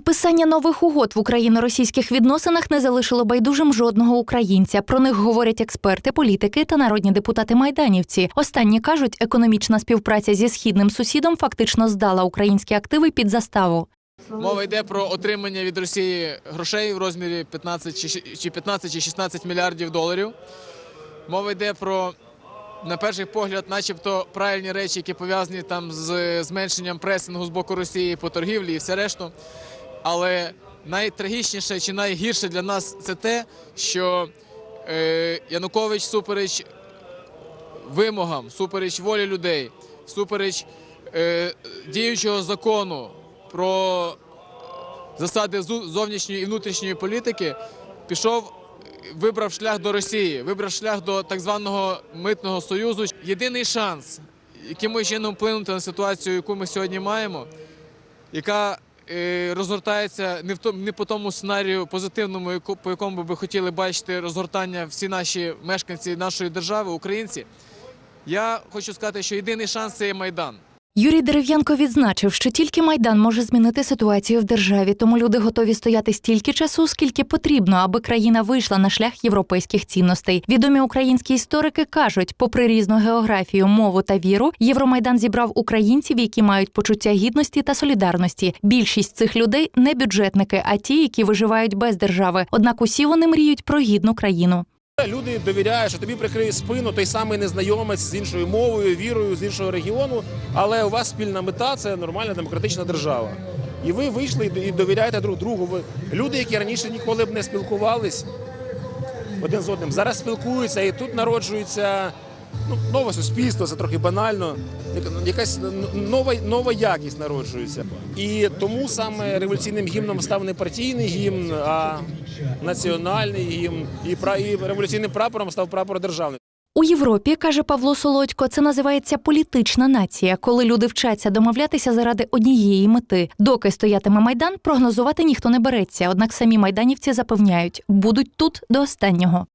Підписання нових угод в україно-російських відносинах не залишило байдужим жодного українця. Про них говорять експерти, політики та народні депутати майданівці. Останні кажуть, економічна співпраця зі східним сусідом фактично здала українські активи під заставу. Мова йде про отримання від Росії грошей в розмірі 15 чи щ- чи 15 чи 16 мільярдів доларів. Мова йде про, на перший погляд, начебто правильні речі, які пов'язані там з зменшенням пресингу з боку Росії по торгівлі і все решту. Але найтрагічніше чи найгірше для нас це те, що е, Янукович супереч вимогам, супереч волі людей, супереч е, діючого закону про засади зовнішньої і внутрішньої політики, пішов, вибрав шлях до Росії, вибрав шлях до так званого митного союзу. Єдиний шанс якимось чином вплинути на ситуацію, яку ми сьогодні маємо, яка розгортається не в тому, не по тому сценарію позитивному, по якому би хотіли бачити розгортання всі наші мешканці нашої держави, українці. Я хочу сказати, що єдиний шанс це є майдан. Юрій Дерев'янко відзначив, що тільки майдан може змінити ситуацію в державі, тому люди готові стояти стільки часу, скільки потрібно, аби країна вийшла на шлях європейських цінностей. Відомі українські історики кажуть, попри різну географію, мову та віру, Євромайдан зібрав українців, які мають почуття гідності та солідарності. Більшість цих людей не бюджетники, а ті, які виживають без держави. Однак усі вони мріють про гідну країну. Люди довіряють, що тобі прикриє спину той самий незнайомець з іншою мовою, вірою, з іншого регіону, але у вас спільна мета це нормальна демократична держава. І ви вийшли і довіряєте друг другу. Ви люди, які раніше ніколи б не спілкувались один з одним, зараз спілкуються, і тут народжується ну, нове суспільство, це трохи банально. Якась нова, нова якість народжується. І тому саме революційним гімном став не партійний гімн, а національний гімн. І, пра- і революційним прапором став прапор державний. У Європі каже Павло Солодько, це називається політична нація, коли люди вчаться домовлятися заради однієї мети. Доки стоятиме майдан, прогнозувати ніхто не береться. Однак самі майданівці запевняють, будуть тут до останнього.